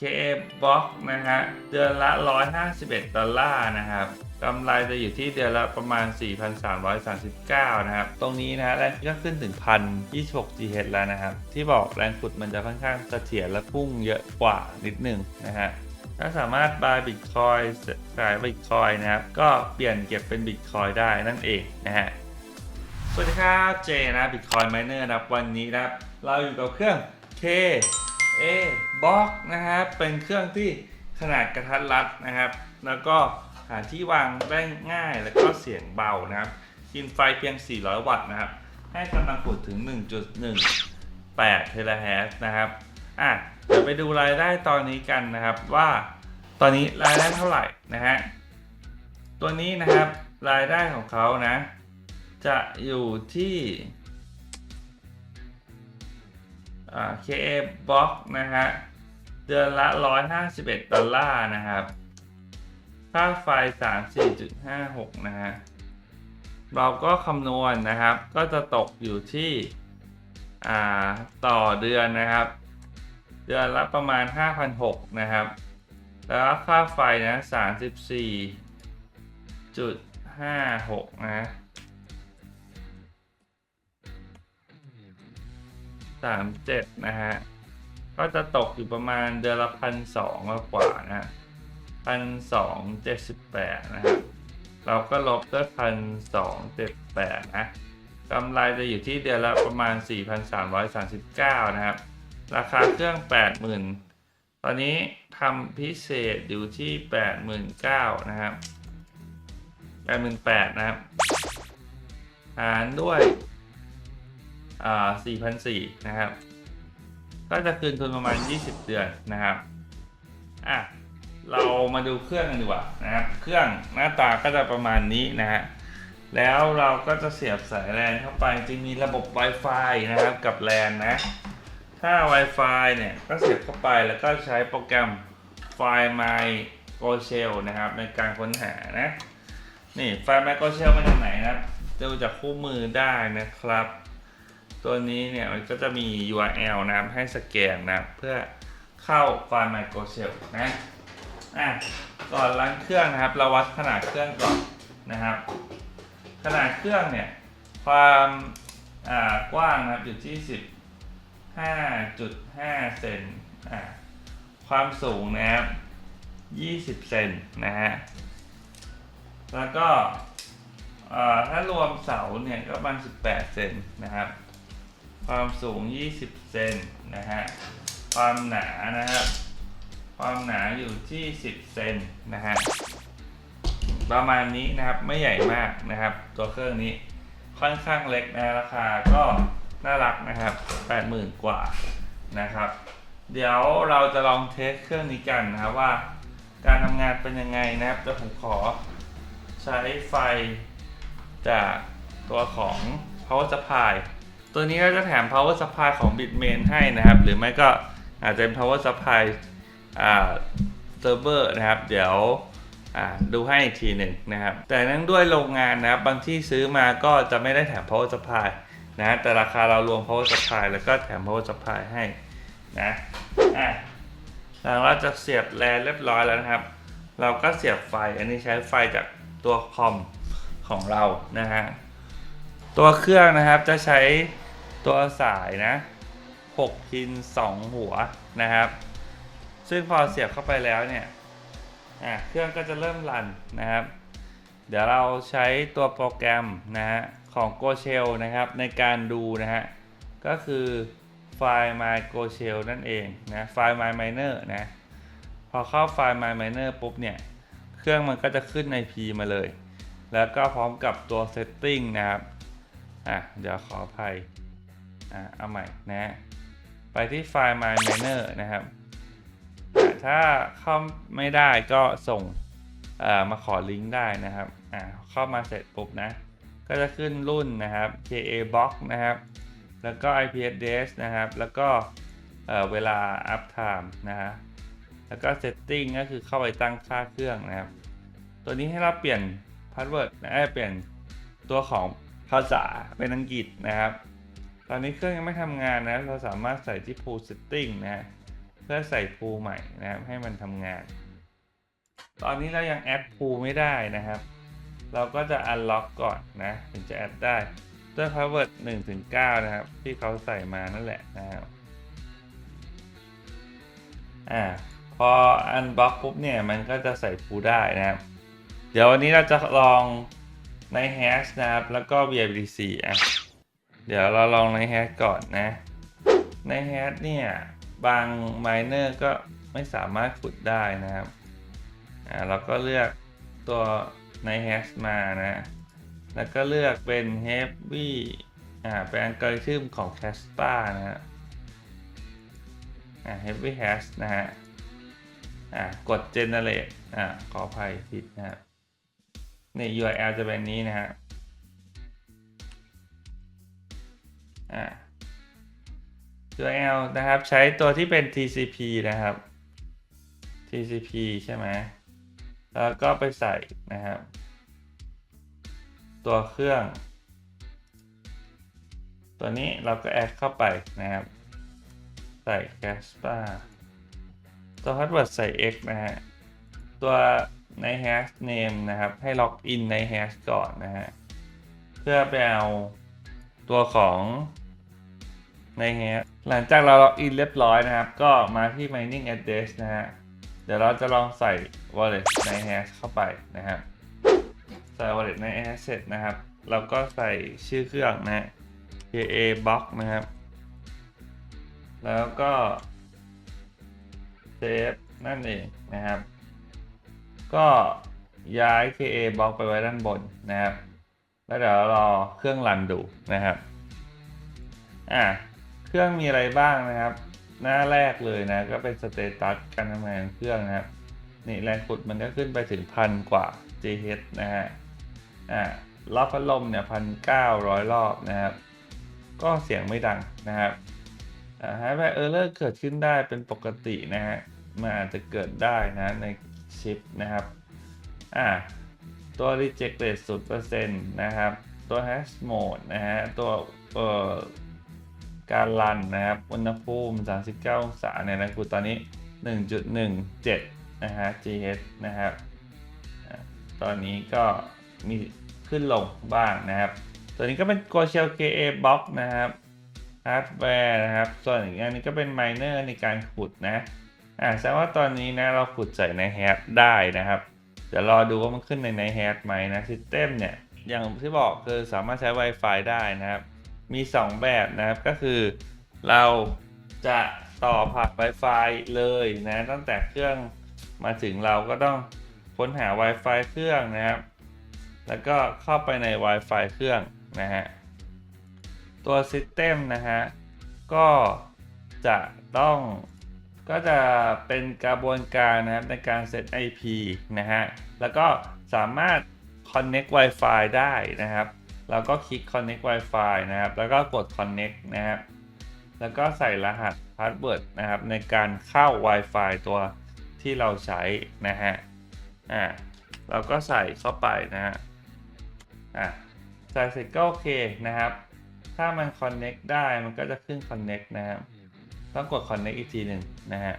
KA Box นะฮะเดือนละ 151 ดอลลาร์นะครับกำไรจะอยู่ที่เดือนละประมาณ 4,339 นะครับ ตรงนี้นะฮะแรงก็ขึ้นถึง 1,026 GH แล้วนะครับ ที่บอกแรงขุดมันจะค่อนข้างเสถียรและพุ่งเยอะกว่านิดหนึ่งนะฮะถ้าสามารถ buy Bitcoin ขาย Bitcoin นะครับ ก็เปลี่ยนเก็บเป็น Bitcoin ได้นั่นเองนะฮะสวัสดีครับเจนะ Bitcoin Miner นะครับวันนี้นะครับ เราอยู่กับเครื่อง K A Box นะครับเป็นเครื่องที่ขนาดกระทัดรัดนะครับ แล้วก็หาที่วางได้ง่ายแล้วก็เสียงเบานะครับ กินไฟเพียง 400 วัตต์นะครับ ให้กำลังขดถึง 1.18 เทราเฮิรตซ์นะครับอะเดี๋ยวไปดูรายได้ตอนนี้กันนะครับว่าตอนนี้รายได้เท่าไหร่นะฮะตัวนี้นะครับรายได้ของเขานะ จะอยู่ที่ KA Box นะฮะ เดือนละ 151 ดอลลาร์นะครับ ค่าไฟ 34.56 นะฮะ เราก็คำนวณนะครับ ก็จะตกอยู่ที่อ่าต่อเดือนนะครับ เดือนละประมาณ 5,600 นะครับ แล้วค่าไฟนะ 34.56 นะ สามเจ็ดนะฮะ ก็จะตกอยู่ประมาณเดือนละพันสองกว่านะฮะพันสองเจ็ดสิบแปดนะครับเราก็ลบด้วยพันสองเจ็ดแปดนะกำไรจะอยู่ที่เดือนละประมาณ 4,339 นะครับ ราคาเครื่อง 80,000 ตอนนี้ทำพิเศษอยู่ที่ 89,000 นะครับ 88,000 นะครับ หารด้วย อ่า4,400นะครับ ก็จะคืนทุนประมาณ 20 เดือนนะครับอะเรามาดูเครื่องกันดีกว่านะครับ เครื่องหน้าตาก็จะประมาณนี้นะฮะแล้วเราก็จะเสียบสายแลนเข้าไปจะมีระบบ Wi-Fi นะครับกับแลนนะ ถ้า Wi-Fi เนี่ยก็เสียบเข้าไปแล้วก็ใช้โปรแกรม Find My Go Shell นะครับ ในการค้นหานะ นี่ Find My Go Shell มาจากไหนนะครับดูจากคู่มือได้นะครับ ตัวนี้เนี่ยมันก็จะมี URL นะครับให้สแกนนะเพื่อเข้า Find My Go Shell นะอะก่อนรันเครื่องนะครับ เราวัดขนาดเครื่องก่อนนะครับ ขนาดเครื่องเนี่ยความอ่ากว้างนะครับอยู่ที่ 15.5 เซนอ่าความสูงนะครับ 20 เซนนะฮะ แล้วก็อ่าถ้ารวมเสาเนี่ยก็ประมาณ 18 เซนนะครับ ความสูง 20 เซนนะฮะ ความหนานะครับ ความหนาอยู่ที่ 10 เซนนะฮะ ประมาณนี้นะครับ ไม่ใหญ่มากนะครับ ตัวเครื่องนี้ ค่อนข้างเล็กนะ ราคาก็น่ารักนะครับ 80,000 กว่านะครับ เดี๋ยวเราจะลองเทสเครื่องนี้กันนะครับว่า การทำงานเป็นยังไงนะครับจะผมขอใช้ไฟจากตัวของ power supply ตัวนี้ก็จะแถม power supply ของ Bitmain ให้นะครับ หรือไม่ก็อาจจะเป็น power supply อ่า server นะครับ เดี๋ยวอ่าดูให้อีกทีหนึ่งนะครับ แต่เนื่องด้วยโรงงานนะครับ บางที่ซื้อมาก็จะไม่ได้แถม power supply นะแต่ราคาเรารวม power supply แล้วก็แถม power supply ให้นะอะหลังเราจะเสียบแลนเรียบร้อยแล้วนะครับ เราก็เสียบไฟ อันนี้ใช้ไฟจากตัวคอมของเรานะฮะ ตัวเครื่องนะครับจะใช้ ตัวสายนะ 6 พิน 2 หัวนะครับ ซึ่งพอเสียบเข้าไปแล้วเนี่ยเครื่องก็จะเริ่มรันนะครับ เดี๋ยวเราใช้ตัวโปรแกรมนะฮะของ Go Shell นะครับในการดูนะฮะ ก็คือไฟล์ my Go Shell นั่นเองนะไฟล์ my miner นะ พอเข้าไฟล์ my miner ปุ๊บเนี่ย เครื่องมันก็จะขึ้น IP มาเลย แล้วก็พร้อมกับตัว setting นะครับ อะ เดี๋ยวขออภัย อะเอาใหม่นะฮะไปที่ไฟล์ my miner นะครับ ถ้าเข้าไม่ได้ก็ส่งมาขอลิงก์ได้นะครับอ่าเข้ามาเสร็จปุ๊บนะ ก็จะขึ้นรุ่นนะครับ KA Box นะครับ แล้วก็ IP address นะครับ แล้วก็เวลา up time นะฮะแล้วก็ setting ก็คือเข้าไปตั้งค่าเครื่องนะครับ ตัวนี้ให้เราเปลี่ยน password นะเอ้ยเปลี่ยนตัวของภาษาเป็นอังกฤษนะครับ ตอนนี้เครื่องยังไม่ทำงานนะ เราสามารถใส่ที่ pull setting นะฮะ เพื่อใส่พูใหม่นะครับให้มันทำงาน ตอนนี้เรายังแอดพูไม่ได้นะครับ เราก็จะ unlock ก่อนนะ ถึงจะแอดได้ด้วย password 1ถึง9นะครับ ที่เขาใส่มานั่นแหละนะครับ อ่า พอ unblock ปุ๊บเนี่ย มันก็จะใส่พูได้นะครับ เดี๋ยววันนี้เราจะลองใน hash นะครับ แล้วก็ VBC อะ เดี๋ยวเราลองใน hash ก่อนนะ ใน hash เนี่ย บาง miner ก็ไม่สามารถขุดได้นะครับอ่าเราก็เลือกตัวใน hash มานะ แล้วก็เลือกเป็น heavy อ่าเป็นอัลกอริทึมของ Casper นะฮะอ่า heavy hash นะฮะอ่ากด generate อ่าขออภัยผิดนะครับนี่ URL จะเป็นนี้นะฮะ อ่า URL นะครับ ใช้ตัวที่เป็น TCP นะครับ TCP ใช่ไหมแล้วก็ไปใส่นะครับ ตัวเครื่อง ตัวนี้เราก็แอดเข้าไปนะครับ ใส่ Casper ตัว password ใส่ x นะฮะ ตัวใน hash name นะครับ ให้ล็อกอินใน hash ก่อนนะฮะ เพื่อไปเอา ตัวของใน hash หลังจากเราล็อกอินเรียบร้อยนะครับ ก็มาที่ mining address นะฮะ เดี๋ยวเราจะลองใส่ wallet ใน hash เข้าไปนะครับ ใส่ wallet ใน hash เสร็จนะครับ เราก็ใส่ชื่อเครื่องนะฮะ ka box นะครับ แล้วก็เซฟนั่นเองนะครับ ก็ย้าย KA box ไปไว้ด้านบนนะครับ แล้วเดี๋ยวรอเครื่องรันดูนะครับอ่าเครื่องมีอะไรบ้างนะครับ หน้าแรกเลยนะ ก็เป็นสเตตัสการทำงานเครื่องนะครับนี่แรงขุดมันก็ขึ้นไปถึงพันกว่า JH นะฮะอ่ารอบพัดลมเนี่ยพันเก้าร้อยรอบนะครับ ก็เสียงไม่ดังนะครับอ่าฮาร์ดแวร์เออร์เลอร์เกิดขึ้นได้เป็นปกตินะฮะมันอาจจะเกิดได้นะในชิปนะครับอ่า ตัว reject rate 0%นต์นะครับ ตัว hash mode นะฮะ ตัวเอ่อการรันนะครับ อุณหภูมิ 39 องศาเนี่ยนะคือตอนนี้ 1.17 นะฮะ GH นะครับ ตอนนี้ก็มีขึ้นลงบ้างนะครับ ตัวนี้ก็เป็น Go Shell KA Box นะครับฮาร์ดแวร์นะครับ ส่วนอีกอันนี้ก็เป็นไมเนอร์ในการขุดนะ อ่าแสดงว่าตอนนี้นะเราขุดใส่ในแฮชได้นะครับ เดี๋ยวรอดูว่ามันขึ้นในในแฮชไหมนะซิสเต็มเนี่ย อย่างที่บอกคือสามารถใช้ Wi-Fi ได้นะครับ มี 2 แบบนะครับก็คือเราจะต่อผ่าน Wi-Fi เลยนะตั้งแต่เครื่องมาถึงเราก็ต้องค้นหา Wi-Fi เครื่องนะครับ แล้วก็เข้าไปใน Wi-Fi เครื่องนะฮะ ตัว System นะฮะ ก็จะต้อง ก็จะเป็นกระบวนการนะครับในการเซต IP นะฮะ แล้วก็สามารถ Connect Wi-Fi ได้นะครับแล้วก็คลิก Connect Wi-Fi นะครับ แล้วก็กด Connect นะครับ แล้วก็ใส่รหัส Password นะครับในการเข้า Wi-Fi ตัวที่เราใช้นะฮะ อ่า เราก็ใส่เข้าไปนะฮะ อ่าใส่เสร็จก็โอเคนะครับ ถ้ามัน connect ได้มันก็จะขึ้น connect นะครับ ต้องกด connect อีกทีหนึ่งนะฮะ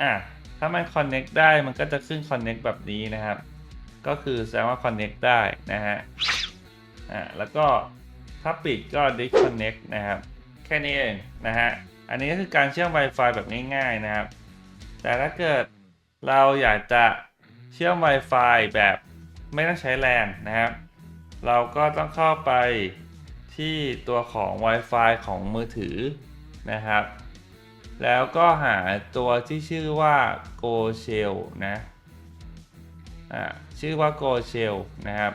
อะถ้ามัน connect ได้มันก็จะขึ้น connect แบบนี้นะครับ ก็คือแสดงว่า connect ได้นะฮะอะแล้วก็ถ้าปิดก็ disconnect นะครับ แค่นี้เองนะฮะอันนี้ก็คือการเชื่อม Wi-Fi แบบง่ายๆนะครับ แต่ถ้าเกิดเราอยากจะเชื่อม Wi-Fi แบบไม่ต้องใช้แลนนะครับ เราก็ต้องเข้าไปที่ตัวของ Wi-Fi ของมือถือนะครับ แล้วก็หาตัวที่ชื่อว่า Go Shell นะอ่าชื่อว่า Go Shell นะครับ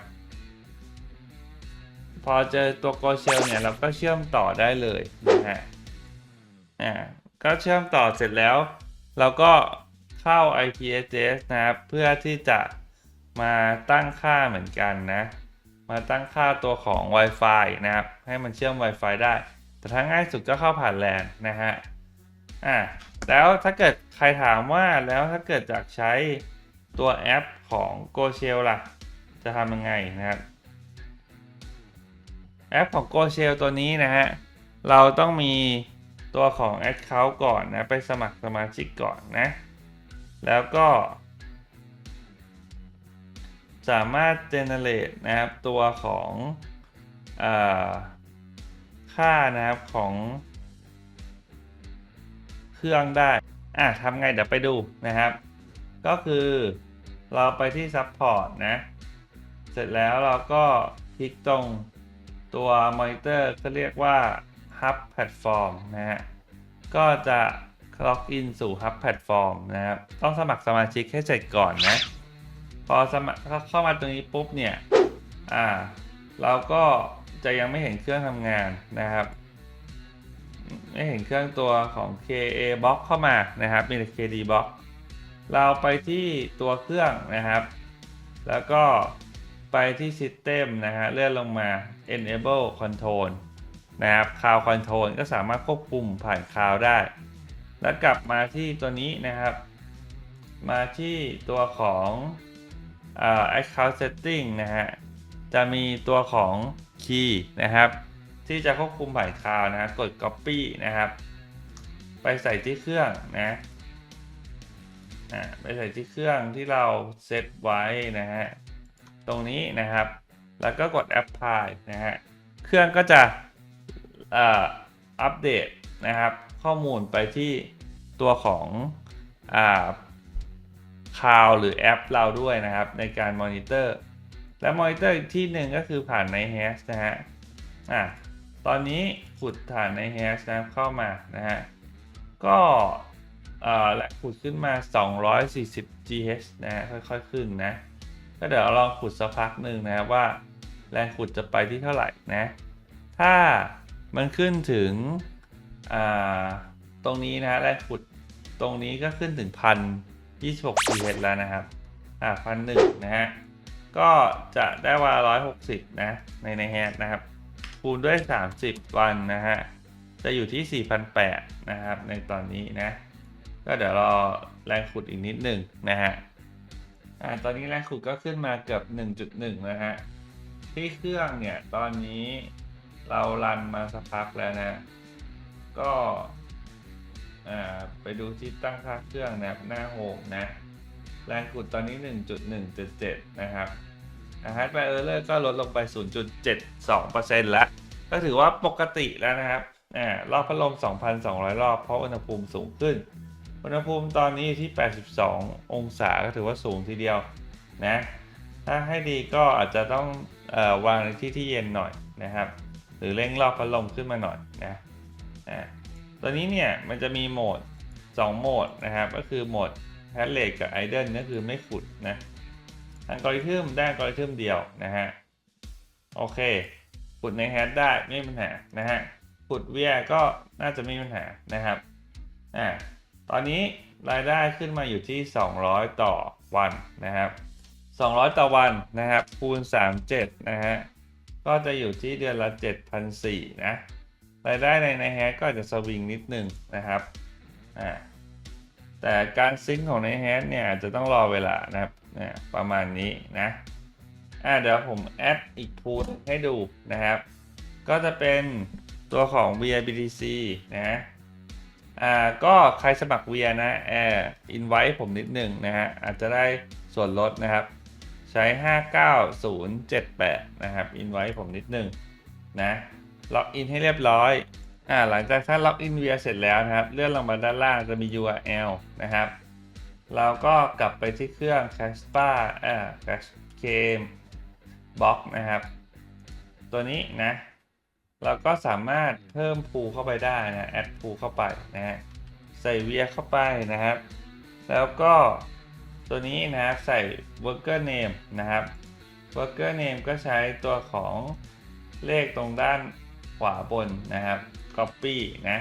พอเจอตัว Go Shell เนี่ยเราก็เชื่อมต่อได้เลยนะฮะอ่าก็เชื่อมต่อเสร็จแล้ว เราก็เข้า IP address นะครับ เพื่อที่จะมาตั้งค่าเหมือนกันนะ มาตั้งค่าตัวของ Wi-Fi นะครับ ให้มันเชื่อม Wi-Fi ได้ แต่ถ้าง่ายสุดก็เข้าผ่านแลนนะฮะ อะแล้วถ้าเกิดใครถามว่าแล้วถ้าเกิดจากใช้ตัวแอปของ Go Shell ล่ะ จะทำยังไงนะครับแอปของ Go Shell ตัวนี้นะฮะ เราต้องมีตัวของ Account ก่อนนะ ไปสมัครสมาชิกก่อนนะ แล้วก็ สามารถ generate นะครับ ตัวของอค่านะครับของ เครื่องได้ อะทำไงเดี๋ยวไปดูนะครับ ก็คือเราไปที่ Support นะ เสร็จแล้วเราก็คลิกตรงตัวมอนิเตอร์ก็เรียกว่า Hub Platform นะฮะ ก็จะล็อกอินสู่ Hub Platform นะครับ ต้องสมัครสมาชิกให้เสร็จก่อนนะ พอสมัครเข้ามาตรงนี้ปุ๊บเนี่ย อ่า เราก็จะยังไม่เห็นเครื่องทำงานนะครับ ไม่เห็นเครื่องตัวของ KA Box เข้ามานะครับ มีแต่ KD Box เราไปที่ตัวเครื่องนะครับ แล้วก็ไปที่ System นะฮะเลื่อนลงมา Enable Control นะครับ Cloud Control ก็สามารถควบคุมผ่าน Cloud ได้ แล้วกลับมาที่ตัวนี้นะครับ มาที่ตัวของอ Account Setting นะฮะ จะมีตัวของ Key นะครับ ที่จะควบคุมผ่านคลาวนะ กด Copy นะครับ ไปใส่ที่เครื่องนะอ่าไปใส่ที่เครื่องที่เราเซตไว้นะฮะ ตรงนี้นะครับ แล้วก็กด Apply นะฮะ เครื่องก็จะอัปเดตนะครับ ข้อมูลไปที่ตัวของอ่าคลาวหรือแอปเราด้วยนะครับ ในการมอนิเตอร์ และมอนิเตอร์อีกที่หนึ่งก็คือผ่านใน Hash นะฮะ อะ ตอนนี้ขุดฐานใน Hash นะเข้ามานะฮะ ก็เออและขุดขึ้นมา 240 GH นะฮะค่อยๆ ขึ้นนะ ก็เดี๋ยวลองขุดสักพักหนึ่งนะว่า แรงขุดจะไปที่เท่าไหร่นะ ถ้ามันขึ้นถึงอ่าตรงนี้นะแรงขุดตรงนี้ก็ขึ้นถึงพันยี่สิบหก GH แล้วนะครับ อ่าพันหนึ่งนะฮะ ก็จะได้ว่าร้อยหกสิบนะ ในในแฮชนะครับ คูณด้วย 30 วันนะฮะ จะอยู่ที่ 4,800 นะครับ ในตอนนี้นะ ก็เดี๋ยวรอแรงขุดอีกนิดหนึ่งนะฮะ อ่า ตอนนี้แรงขุดก็ขึ้นมาเกือบ 1.1 นะฮะ ที่เครื่องเนี่ย ตอนนี้เรารันมาสักพักแล้วนะ ก็ อ่า ไปดูที่ตั้งค่าเครื่องนะครับหน้าโฮมนะ แรงขุดตอนนี้ 1.1.7 นะครับ อาฮาร์ดแวร์เออร์เลอร์ก็ลดลงไป 0.72%แล้ว ก็ถือว่าปกติแล้วนะครับอ่ารอบพัดลม 2,200 รอบ เพราะอุณหภูมิสูงขึ้น อุณหภูมิตอนนี้อยู่ที่ 82 องศาก็ถือว่าสูงทีเดียวนะถ้าให้ดีก็อาจจะต้องอวางในที่ที่เย็นหน่อยนะครับ หรือเร่งรอบพัดลมขึ้นมาหน่อยนะอ่าตัวนี้เนี่ยมันจะมีโหมด 2 โหมดนะครับ ก็คือโหมดแฮชเลกกับไอเดนก็คือไม่ขุดนะ อัลกอริทึมได้อัลกอริทึมเดียวนะฮะ โอเคขุดในแฮชได้ไม่มีปัญหานะฮะขุดเวียก็น่าจะไม่มีปัญหานะครับ อ่า ตอนนี้รายได้ขึ้นมาอยู่ที่ 200 ต่อวันนะครับ 200 ต่อวันนะครับ คูณ 37 นะฮะ ก็จะอยู่ที่เดือนละ 7,400 นะ รายได้ในในแฮชก็จะสวิงนิดนึงนะครับ อ่าแต่การซิงของในแฮชเนี่ยจะต้องรอเวลานะครับ นี่ยประมาณนี้นะอ่าเดี๋ยวผมแอดอีกพูดให้ดูนะครับ ก็จะเป็นตัวของ VIBTC นะอ่าก็ใครสมัคร VIA นะแอร์อินไว้ผมนิดหนึ่งนะฮะอาจจะได้ส่วนลดนะครับ ใช้ 59078 นะครับอินไว้ผมนิดหนึ่งนะล็อกอินให้เรียบร้อยอ่าหลังจากถ้าล็อกอิน VIA เสร็จแล้วนะครับ เลื่อนลงมาด้านล่างจะมี URL นะครับ เราก็กลับไปที่เครื่อง Caspa อ่า Cash Game Box นะครับ ตัวนี้นะ เราก็สามารถเพิ่มพูเข้าไปได้นะแอดพูเข้าไปนะฮะใส่เวียเข้าไปนะครับ แล้วก็ตัวนี้นะครับใส่ worker name นะครับ worker name ก็ใช้ตัวของเลขตรงด้านขวาบนนะครับ copy นะ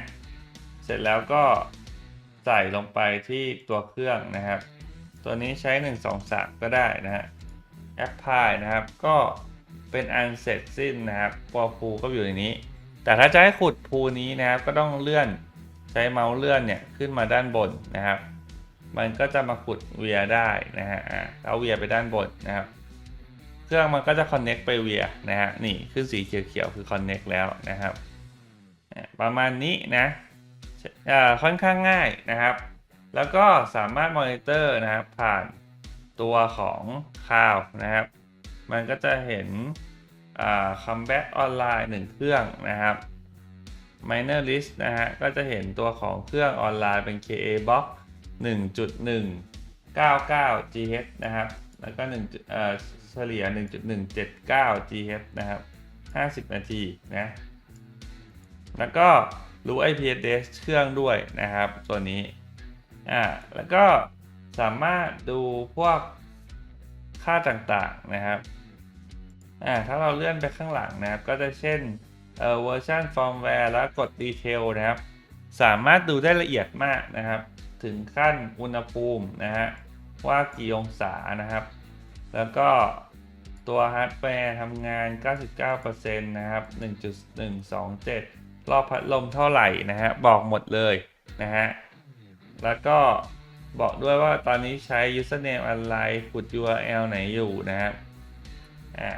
เสร็จแล้วก็ ใส่ลงไปที่ตัวเครื่องนะครับ ตัวนี้ใช้ 1 2 3 ก็ได้นะฮะ apply นะครับ ก็เป็นอันเสร็จสิ้นนะครับปอพูก็อยู่ในนี้ แต่ถ้าจะให้ขุดพูนี้นะครับ ก็ต้องเลื่อนใช้เมาส์เลื่อนเนี่ยขึ้นมาด้านบนนะครับ มันก็จะมาขุดเวียได้นะฮะเอาเวียไปด้านบนนะครับ เครื่องมันก็จะ connect ไปเวียนะฮะนี่ขึ้นสีเขียวๆคือ connect แล้วนะครับ ประมาณนี้นะ ค่อนข้างง่ายนะครับ แล้วก็สามารถมอนิเตอร์นะครับผ่านตัวของข่าวนะครับ มันก็จะเห็นคัมแบ็กออนไลน์หนึ่งเครื่องนะครับ Minor List นะฮะก็จะเห็นตัวของเครื่องออนไลน์เป็น KA Box 1.199 GHz นะครับ แล้วก็1เอ่อเฉลี่ย 1.179 GHz นะครับ 50 นาทีนะ แล้วก็ รู้ IP address เครื่องด้วยนะครับ ตัวนี้อ่าแล้วก็สามารถดูพวกค่าต่างๆนะครับอ่าถ้าเราเลื่อนไปข้างหลังนะครับ ก็จะเช่นเอ่อเวอร์ชันฟอร์มแวร์แล้วกดดีเทลนะครับ สามารถดูได้ละเอียดมากนะครับ ถึงขั้นอุณหภูมินะฮะว่ากี่องศานะครับ แล้วก็ตัวฮาร์ดแวร์ทำงาน 99%นะครับ 1.127 รอบพัดลมเท่าไหร่นะฮะบอกหมดเลยนะฮะแล้วก็บอกด้วยว่าตอนนี้ใช้ username อะไรขุด URL ไหนอยู่นะครับอ่า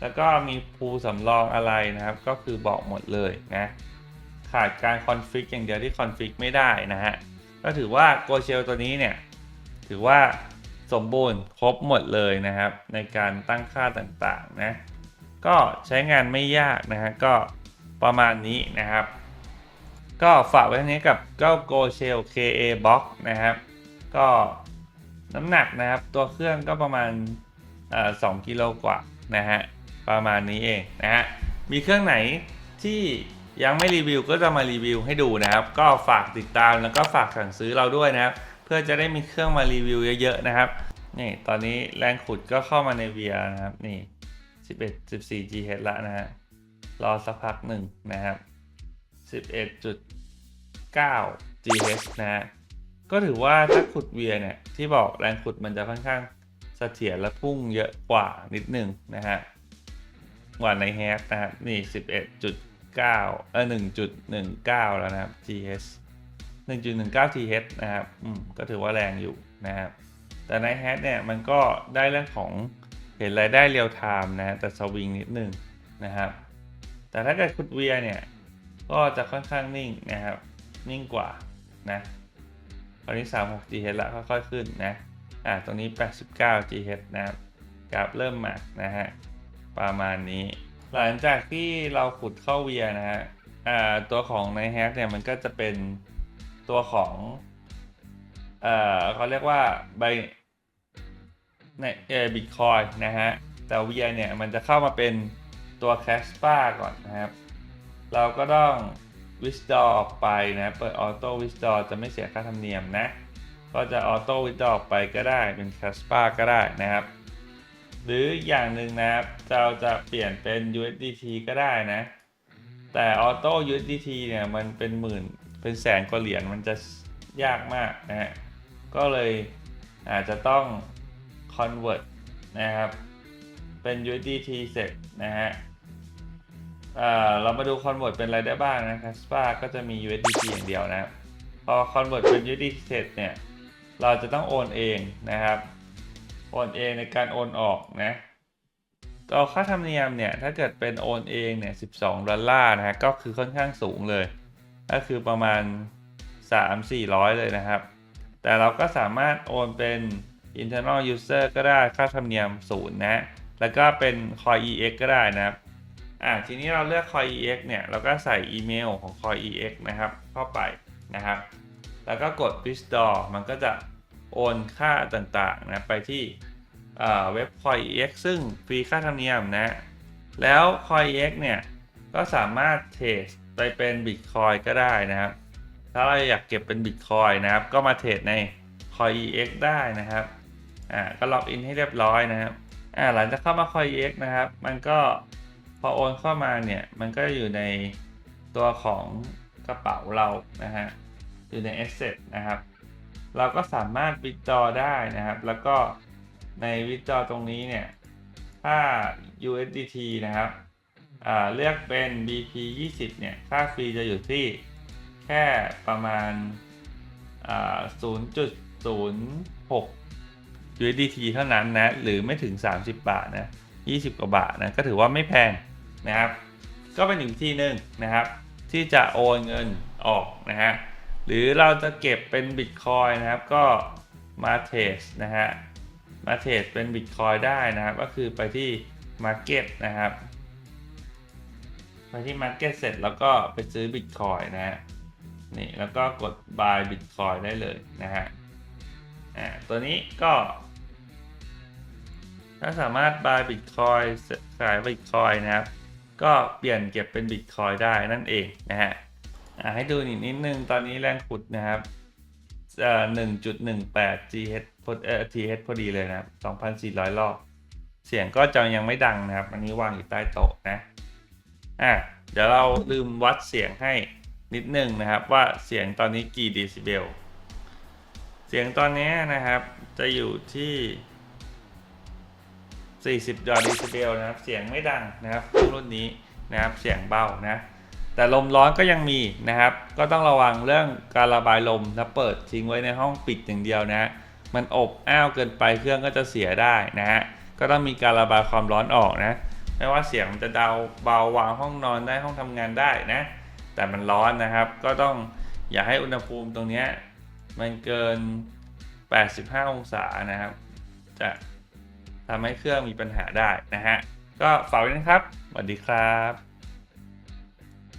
แล้วก็มีพูสำรองอะไรนะครับ ก็คือบอกหมดเลยนะขาดการคอนฟิกอย่างเดียวที่คอนฟิกไม่ได้นะฮะก็ถือว่า Go Shell ตัวนี้เนี่ยถือว่าสมบูรณ์ครบหมดเลยนะครับ ในการตั้งค่าต่างๆนะก็ใช้งานไม่ยากนะฮะก็ ประมาณนี้นะครับ ก็ฝากไว้เท่นี้กับก็ Go Shell KA Box นะครับ ก็น้ำหนักนะครับ ตัวเครื่องก็ประมาณสอ่า2กิโลกว่านะฮะประมาณนี้เองนะฮะมีเครื่องไหนที่ยังไม่รีวิวก็จะมารีวิวให้ดูนะครับ ก็ฝากติดตามแล้วก็ฝากสั่งซื้อเราด้วยนะครับ เพื่อจะได้มีเครื่องมารีวิวเยอะๆนะครับนี่ตอนนี้แรงขุดก็เข้ามาใน VR นะครับนี่11 14 GHz ละนะฮะ รอสักพักหนึ่งนะครับ11.9 GH นะฮะก็ถือว่าถ้าขุดเวียเนี่ย ที่บอกแรงขุดมันจะค่อนข้างเสถียรและพุ่งเยอะกว่านิดหนึ่งนะฮะกว่าในแฮกนะครับนี่ 11.9เออ1.19 แล้วนะครับ TH 1.19 TH นะครับอืมก็ถือว่าแรงอยู่นะครับแต่ในแฮกเนี่ยมันก็ได้เรื่องของเห็นรายได้เรียลไทม์นะฮะแต่สวิงนิดนึงนะครับ แต่ถ้าเกิดคุดเวียเนี่ยก็จะค่อนข้างนิ่งนะครับ นิ่งกว่านะตอนนี้ 36 GHz ละค่อยๆขึ้นนะอ่าตรงนี้ 89 GHz นะครับกราฟเริ่มมานะฮะประมาณนี้ หลังจากที่เราขุดเข้าเวียนะฮะอ่าตัวของในแฮกเนี่ยมันก็จะเป็นตัวของเอ่อเขาเรียกว่าใบในเออบิตคอยนะฮะแต่เวียเนี่ยมันจะเข้ามาเป็น ตัวแคสปาก่อนนะครับ เราก็ต้อง withdraw ออกไปนะเปิด auto withdraw จะไม่เสียค่าธรรมเนียมนะ ก็จะ auto withdraw ออกไปก็ได้เป็น Caspa ก็ได้นะครับ หรืออย่างหนึ่งนะครับ เราจะเปลี่ยนเป็น USDT ก็ได้นะ แต่ auto USDT เนี่ยมันเป็นหมื่นเป็นแสนกว่าเหรียญมันจะยากมากนะฮะก็เลยอาจจะต้อง convert นะครับ เป็น USDT เสร็จนะฮะ เรามาดู convert เป็นอะไรได้บ้างนะ Caspa ก็จะมี USDT อย่างเดียวนะครับพอ convert เป็น USDT เสร็จเนี่ย เราจะต้องโอนเองนะครับ โอนเองในการโอนออกนะตัวค่าธรรมเนียมเนี่ย ถ้าเกิดเป็นโอนเองเนี่ย 12 ดอลลาร์นะฮะ ก็คือค่อนข้างสูงเลย ก็คือประมาณ 3-400 เลยนะครับ แต่เราก็สามารถโอนเป็น internal user ก็ได้ค่าธรรมเนียมศูนย์นะ แล้วก็เป็น coin ex ก็ได้นะครับ อ่าทีนี้เราเลือก c o i ex เนี่ยเราก็ใส่อีเมลของ c o i ex นะครับเข้าไปนะครับ แล้วก็กด withdraw มันก็จะโอนค่าต่างๆนะไปที่เว็บ c o i ex ซึ่งฟรีค่าธรรมเนียมนะ แล้ว c o i ex เนี่ยก็สามารถเทรดไปเป็น Bitcoin ก็ได้นะครับ ถ้าเราอยากเก็บเป็น Bitcoin นะครับ ก็มาเทรดใน c o i ex ได้นะครับอ่าก็ล็อกอินให้เรียบร้อยนะครับอ่าหลังจากเข้ามา c o i ex นะครับ มันก็ พอโอนเข้ามาเนี่ย มันก็อยู่ในตัวของกระเป๋าเรานะฮะ อยู่ใน Asset นะครับ เราก็สามารถวิดจอได้นะครับ แล้วก็ในวิดจอตรงนี้เนี่ย ถ้า USDT นะครับเลือกเป็น BP 20เนี่ย ค่าฟรีจะอยู่ที่แค่ประมาณ 0.06 USDT เท่านั้นนะ หรือไม่ถึง 30 บาทนะ 20 กว่าบาทนะ ก็ถือว่าไม่แพง นะครับ ก็เป็นอีกวิธีหนึ่งนะครับ ที่จะโอนเงินออกนะฮะหรือเราจะเก็บเป็นบิตคอยนะครับก็มาเทรดนะฮะมาเทรดเป็นบิตคอยได้นะครับ ก็คือไปที่ Market นะครับไปที่ Market เสร็จแล้วก็ไปซื้อบิตคอยนะฮะนี่แล้วก็กด buy Bitcoin ได้เลยนะฮะอ่าตัวนี้ก็ ถ้าสามารถ buy Bitcoin ขาย Bitcoin นะครับ ก็เปลี่ยนเก็บเป็น Bitcoin ได้นั่นเองนะฮะให้ดูอีกนิดนึงตอนนี้แรงขุดนะครับเอ่อ1.18 GH พอเอ่อ TH พอดีเลยนะครับ2,400รอบ เสียงก็จะยังไม่ดังนะครับ อันนี้วางอยู่ใต้โต๊ะนะ อะ เดี๋ยวเราลืมวัดเสียงให้นิดนึงนะครับ ว่าเสียงตอนนี้กี่เดซิเบล เสียงตอนนี้นะครับจะอยู่ที่ 40ดอเดซิเบลนะครับ เสียงไม่ดังนะครับรุ่นนี้นะครับ เสียงเบานะ แต่ลมร้อนก็ยังมีนะครับ ก็ต้องระวังเรื่องการระบายลมถ้าเปิดทิ้งไว้ในห้องปิดอย่างเดียวนะ มันอบอ้าวเกินไปเครื่องก็จะเสียได้นะฮะ ก็ต้องมีการระบายความร้อนออกนะ ไม่ว่าเสียงมันจะเดาเบาวางห้องนอนได้ห้องทำงานได้นะ แต่มันร้อนนะครับ ก็ต้องอย่าให้อุณหภูมิตรงเนี้ยมันเกิน 85 องศานะครับ จะ ทำให้เครื่องมีปัญหาได้นะฮะ ก็ฝากไว้นะครับ สวัสดีครับ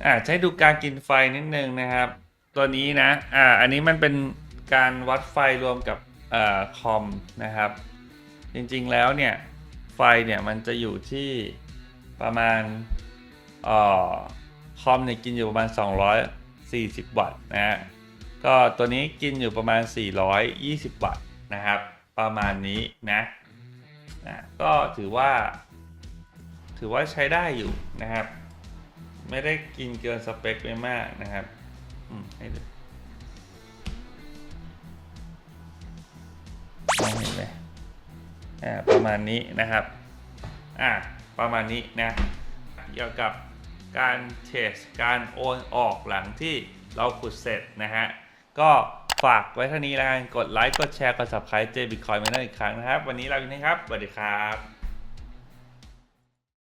อ่าใช้ดูการกินไฟนิดนึงนะครับ ตัวนี้นะอ่าอันนี้มันเป็นการวัดไฟรวมกับเอ่อคอมนะครับ จริงๆแล้วเนี่ยไฟเนี่ยมันจะอยู่ที่ประมาณอ่อคอมเนี่ยกินอยู่ประมาณ 240 วัตต์นะฮะก็ตัวนี้กินอยู่ประมาณ 420 วัตต์นะครับ ประมาณนี้นะ นะก็ถือว่า ถือว่าใช้ได้อยู่นะครับ ไม่ได้กินเกินสเปคไปมากนะครับอืมให้ดูเห็นไหมอ่าประมาณนี้นะครับอ่าประมาณนี้นะเกี่ยวกับการเทสการโอนออกหลังที่เราขุดเสร็จนะฮะก็ ฝากไว้เท่านี้แล้วกัน กดไลค์ กดแชร์ กด subscribe เจบิตคอยน์มาได้อีกครั้งนะครับ วันนี้เราอยู่นี่ครับ สวัสดีครับ